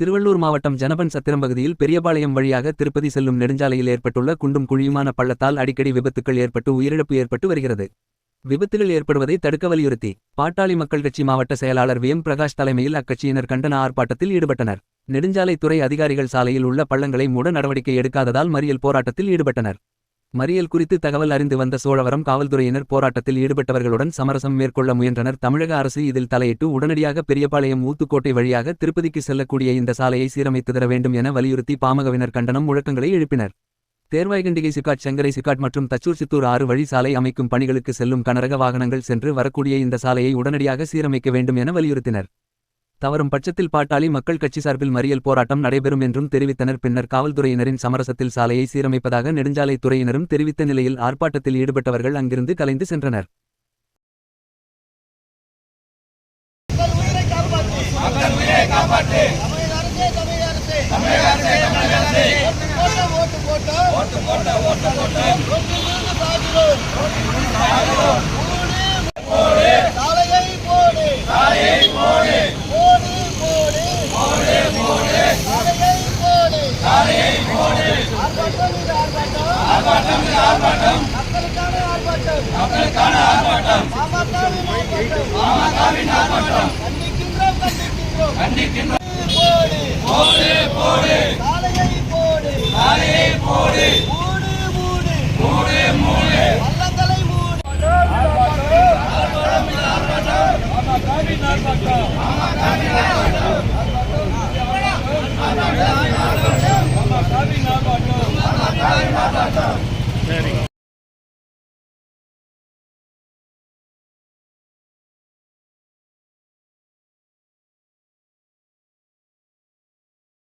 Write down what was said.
திருவள்ளூர் மாவட்டம் ஜனபன் சத்திரம் பகுதியில் பெரியபாளையம் வழியாக திருப்பதி செல்லும் நெடுஞ்சாலையில் ஏற்பட்டுள்ள குண்டும் குழியுமான பள்ளத்தால் அடிக்கடி விபத்துக்கள் ஏற்பட்டு உயிரிழப்பு ஏற்பட்டு வருகிறது. விபத்துகள் ஏற்படுவதை தடுக்க வலியுறுத்தி பாட்டாளி மக்கள் கட்சி மாவட்ட செயலாளர் வி எம் பிரகாஷ் தலைமையில் அக்கட்சியினர் கண்டன ஆர்ப்பாட்டத்தில் ஈடுபட்டனர். நெடுஞ்சாலைத்துறை அதிகாரிகள் சாலையில் உள்ள பள்ளங்களை மூட நடவடிக்கை எடுக்காததால் மறியல் போராட்டத்தில் ஈடுபட்டனர். மறியல் குறித்து தகவல் அறிந்து வந்த சோழவரம் காவல்துறையினர் போராட்டத்தில் ஈடுபட்டவர்களுடன் சமரசம் மேற்கொள்ள முயன்றனர். தமிழக அரசு இதில் தலையிட்டு உடனடியாக பெரியபாளையம் ஊத்துக்கோட்டை வழியாக திருப்பதிக்கு செல்லக்கூடிய இந்த சாலையை சீரமைத்து தர வேண்டும் என வலியுறுத்தி பாமகவினர் கண்டனம் முழக்கங்களை எழுப்பினர். தேர்வாய்கண்டிகை சிக்காட் செங்கரை சிக்காட் மற்றும் தச்சூர் சித்தூர் ஆறு வழி சாலை அமைக்கும் பணிகளுக்கு செல்லும் கனரக வாகனங்கள் சென்று வரக்கூடிய இந்த சாலையை உடனடியாக சீரமைக்க வேண்டும் என வலியுறுத்தினர். தவறும் பட்சத்தில் பாட்டாளி மக்கள் கட்சி சார்பில் மறியல் போராட்டம் நடைபெறும் என்றும் தெரிவித்தனர். பின்னர் காவல்துறையினரின் சமரசத்தில் சாலையை சீரமைப்பதாக நெடுஞ்சாலைத் துறையினரும் தெரிவித்த நிலையில் ஆர்ப்பாட்டத்தில் ஈடுபட்டவர்கள் அங்கிருந்து கலைந்து சென்றனர். ஓட்டு போட்ட ஓட்டு போட்ட ஓட்டு போட்ட ஓட்டிலிருந்து சாகிறோம் போடு சாலையை போடு சாலையை போடு போடு போடு போடு போடு சாலையை போடு சாலையை போடு ஆர்ப்பாட்டம் இது ஆர்ப்பாட்டம் ஆர்ப்பாட்டம் இது ஆர்ப்பாட்டம் மக்களுக்கான ஆர்ப்பாட்டம் மக்களுக்கான ஆர்ப்பாட்டம் மாமாக்காவின் ஆர்ப்பாட்டம் மாமாக்காவின் ஆர்ப்பாட்டம் கண்டிக்கின்றோம் கண்டிக்கின்றோம் கண்டிக்கின்றோம் போடு போடு போடு சாலையை போடு சாலையை போடு மூடு மூடு மூடு மூடு பள்ளங்களை மூடு ஆர்ப்பாட்டம் Cincinnati.